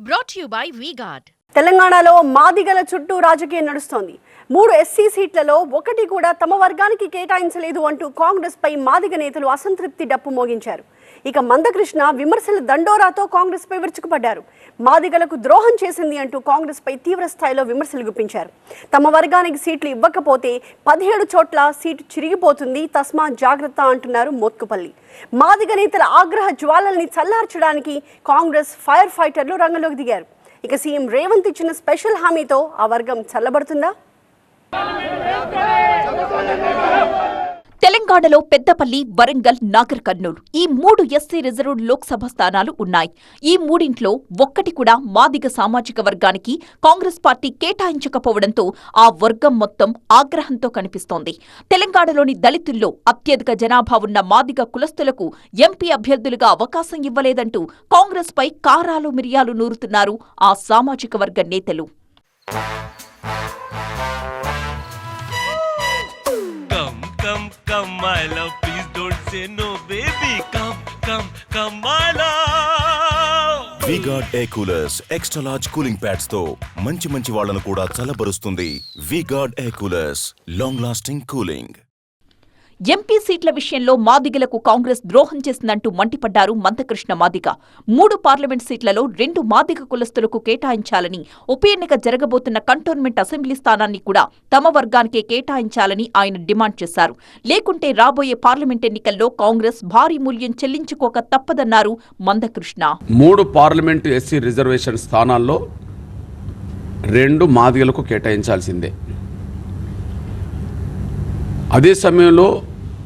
Brought to you by VGuard. తెలంగాణలో మాదిగల చుట్టూ రాజకీయం నడుస్తోంది. మూడు ఎస్సీ సీట్లలో ఒకటి కూడా తమ వర్గానికి కేటాయించలేదు అంటూ కాంగ్రెస్ పై మాదిగ నేతలు అసంతృప్తి డప్పు మోగించారు. ఇక మందకృష్ణ విమర్శల దండోరాతో కాంగ్రెస్ పై విరుచుకుపడ్డారు. మాదిగలకు ద్రోహం చేసింది అంటూ కాంగ్రెస్ పై తీవ్ర స్థాయిలో విమర్శలు గుప్పించారు. తమ వర్గానికి సీట్లు ఇవ్వకపోతే పదిహేడు చోట్ల సీటు చిరిగిపోతుంది తస్మా జాగ్రత్త అంటున్నారు మోత్కుపల్లి. మాదిగ నేతల ఆగ్రహ జ్వాలల్ని చల్లార్చడానికి కాంగ్రెస్ ఫైర్ ఫైటర్లు రంగంలోకి దిగారు. ఇక సీఎం రేవంత్ ఇచ్చిన స్పెషల్ హామీతో ఆ వర్గం చల్లబడుతుందా? తెలంగాణలో పెద్దపల్లి వరంగల్ నాగర్ కర్నూలు ఈ మూడు ఎస్సీ రిజర్వ్డ్ లోక్సభ స్థానాలు ఉన్నాయి. ఈ మూడింట్లో ఒక్కటి కూడా మాదిగ సామాజిక వర్గానికి కాంగ్రెస్ పార్టీ కేటాయించకపోవడంతో ఆ వర్గం మొత్తం ఆగ్రహంతో కనిపిస్తోంది. తెలంగాణలోని దళితుల్లో అత్యధిక జనాభా ఉన్న మాదిగ కులస్తులకు ఎంపీ అభ్యర్థులుగా అవకాశం ఇవ్వలేదంటూ కాంగ్రెస్ పై కారాలు మిరియాలు నూరుతున్నారు ఆ సామాజిక వర్గ నేతలు. Love. Please don't say no, baby. Come, come, come, my love. V Guard air coolers extra large cooling ప్యాడ్స్తో మంచి మంచి వాళ్ళను కూడా చల్లబరుస్తుంది V Guard air coolers long lasting cooling MP సీట్ల విషయంలో మాదిగలకు కాంగ్రెస్ ద్రోహం చేసిందంటూ మండిపడ్డారు మందకృష్ణ మాదిగ. మూడు పార్లమెంట్ సీట్లలో రెండు మాదిగ కులస్తులకు కేటాయించాలని ఉప ఎన్నిక జరగబోతున్న కంటోన్మెంట్ అసెంబ్లీ స్థానాన్ని కూడా తమ వర్గానికే కేటాయించాలని ఆయన డిమాండ్ చేశారు. లేకుంటే రాబోయే పార్లమెంట్ ఎన్నికల్లో కాంగ్రెస్ భారీ మూల్యం చెల్లించుకోక తప్పదన్నారు మందకృష్ణ. మూడు పార్లమెంటు ఎస్సీ రిజర్వేషన్ స్థానాల్లో రెండు మాదిగలకు కేటాయించాల్సిందే. అదే సమయంలో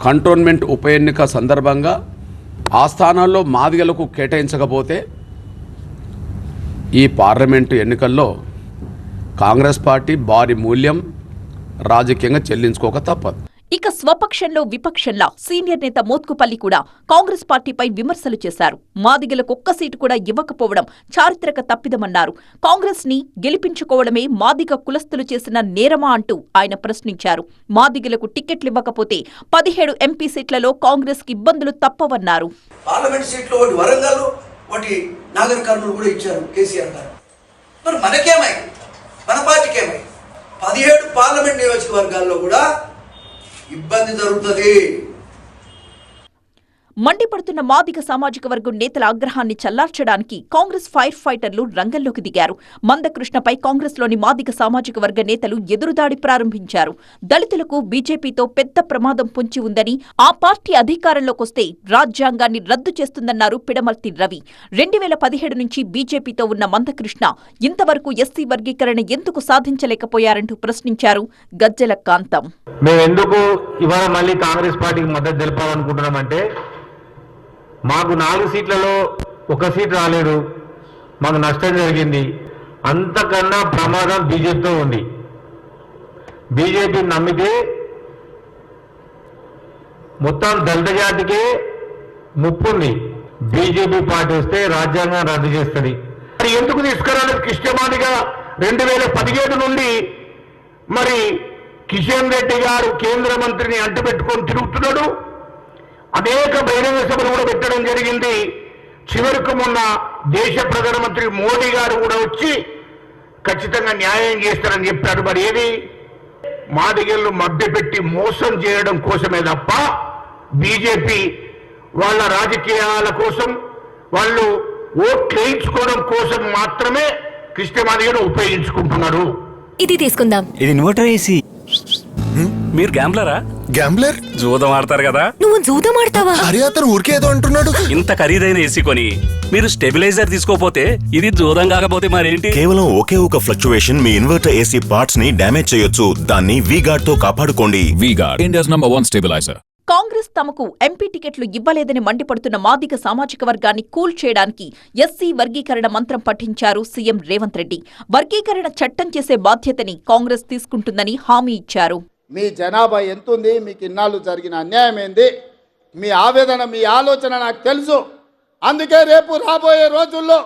కంటోన్మెంట్ ఉప ఎన్నిక సందర్భంగా ఆ స్థానాల్లో మాదిగలకు కేటాయించకపోతే ఈ పార్లమెంటు ఎన్నికల్లో కాంగ్రెస్ పార్టీ భారీ మూల్యం రాజకీయంగా చెల్లించుకోక తప్పదు. ఇక స్వపక్షంలో విపక్షంలా సీనియర్ నేత మోత్కుపల్లి కూడా కాంగ్రెస్ పార్టీపై విమర్శలు చేశారు. మాదిగలకు ఒక్క సీటు కూడా ఇవ్వకపోవడం చారిత్రక తప్పిదమన్నారు. కాంగ్రెస్ని గెలిపించుకోవడమే మాదిగ కులస్తులు చేసిన నేరమా అంటూ ఆయన ప్రశ్నించారు. మాదిగలకు టికెట్లు ఇవ్వకపోతే పదిహేడు ఎంపీ సీట్లలో కాంగ్రెస్కి ఇబ్బందులు తప్పవన్నారు. పార్లమెంట్ ఒకటి వరంగల్ ఒకటి నాగర్ కర్నూలు కూడా ఇచ్చారు కేసీఆర్ గారు. మరి మనకేమై మన పదిహేడు పార్లమెంట్ నియోజకవర్గాల్లో కూడా ఇబ్బంది జరుగుతుంది. మండిపడుతున్న మాదిగ సామాజిక వర్గం నేతల ఆగ్రహాన్ని చల్లార్చడానికి కాంగ్రెస్ ఫైర్ ఫైటర్లు రంగంలోకి దిగారు. మందకృష్ణపై కాంగ్రెస్లోని మాదిగ సామాజిక వర్గ నేతలు ఎదురుదాడి ప్రారంభించారు. దళితులకు బీజేపీతో పెద్ద ప్రమాదం పొంచి ఉందని ఆ పార్టీ అధికారంలోకొస్తే రాజ్యాంగాన్ని రద్దు చేస్తుందన్నారు పిడమర్తి రవి. రెండు వేల పదిహేడు నుంచి బీజేపీతో ఉన్న మందకృష్ణ ఇంతవరకు ఎస్సీ వర్గీకరణ ఎందుకు సాధించలేకపోయారంటూ ప్రశ్నించారు. గజ్జల కాంతం. మేము ఎందుకు ఇవాళ మళ్ళీ కాంగ్రెస్ పార్టీకి మద్దతు తెలపాలనుకుంటున్నామంటే మాకు నాలుగు సీట్లలో ఒక సీట్ రాలేదు. మాకు నష్టం జరిగింది. అంతకన్నా ప్రమాదం బీజేపీతో ఉంది. బీజేపీ నమ్మితే మొత్తం దళిత జాతికే ముప్పు ఉంది. బీజేపీ పార్టీ వస్తే రాజ్యాంగం రద్దు చేస్తుంది. మరి ఎందుకు తీసుకురాలేదు కృష్ణమాదిగా రెండు వేల పదిహేడు నుండి మరి కిషన్ రెడ్డి గారు కేంద్ర మంత్రిని అంటపెట్టుకొని తిరుగుతున్నాడు. అనేక బహిరంగ సభలు కూడా పెట్టడం జరిగింది. చివరికి మొన్న దేశ ప్రధానమంత్రి మోడీ గారు కూడా వచ్చి ఖచ్చితంగా న్యాయం చేస్తారని చెప్పాడు మరి ఏది? మాదిగళ్ళు మభ్యపెట్టి మోసం చేయడం కోసమే తప్ప బీజేపీ వాళ్ళ రాజకీయాల కోసం వాళ్ళు ఓట్లు వేయించుకోవడం కోసం మాత్రమే కృష్ణమాదిగను ఉపయోగించుకుంటున్నారు. ఇది తీసుకుందాం. ఇది ఇన్వర్టర్ ఏసీ. మీరు గ్యాంబ్లరా? గ్యాంబ్లర్ జూదం ఆడతారు కదా? నువ్వు జూదం ఆడతావా? అరే అతను ఊరికే ఏదో అంటున్నాడు. ఇంత ఖరీదైన ఏసీ కొని మీరు స్టెబిలైజర్ తీసుకోపోతే ఇది జూదం కాకపోతే మరేంటి? కేవలం ఒకే ఒక ఫ్లక్చువేషన్ మీ ఇన్వర్టర్ ఏసీ పార్ట్స్ని డ్యామేజ్ చేయొచ్చు. దాన్ని వీగార్డ్తో కాపాడుకోండి. V Guard India's number one stabiliser Congress తమకు ఎంపీ టికెట్లు ఇవ్వలేదని మండిపడుతున్న మాదిగ సామాజిక వర్గాన్ని కూల్ చేయడానికి ఎస్సీ వర్గీకరణ మంత్రం పఠించారు సీఎం రేవంత్ రెడ్డి. వర్గీకరణ చట్టం చేసే బాధ్యతని కాంగ్రెస్ తీసుకుంటుందని హామీ ఇచ్చారు. మీ జనాభా ఎంతుంది? మీకు ఇన్నాళ్ళు జరిగిన అన్యాయం ఏంది? మీ ఆవేదన మీ ఆలోచన నాకు తెలుసు. అందుకే రేపు రాబోయే రోజుల్లో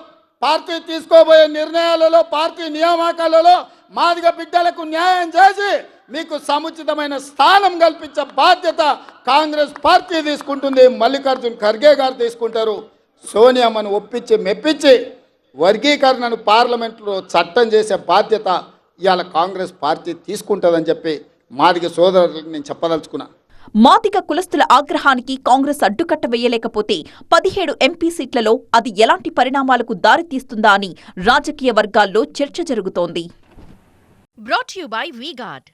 పార్టీ తీసుకోబోయే నిర్ణయాలలో పార్టీ నియామకాలలో మాదిగ బిడ్డలకు న్యాయం చేసి మీకు సముచితమైన స్థానం కల్పించే బాధ్యత కాంగ్రెస్ పార్టీ తీసుకుంటుంది. మల్లికార్జున్ ఖర్గే గారు తీసుకుంటారు. సోనియామ్మను ఒప్పించి మెప్పించి వర్గీకరణను పార్లమెంట్లో చట్టం చేసే బాధ్యత ఇవాళ కాంగ్రెస్ పార్టీ తీసుకుంటుందని చెప్పి మాదిగ సోదరులకు నేను చెప్పదలుచుకున్నా మాదిగ కులస్తుల ఆగ్రహానికి కాంగ్రెస్ అడ్డుకట్ట వేయలేకపోతే పదిహేడు ఎంపీ సీట్లలో అది ఎలాంటి పరిణామాలకు దారితీస్తుందా అని రాజకీయ వర్గాల్లో చర్చ జరుగుతోంది to you by VGuard.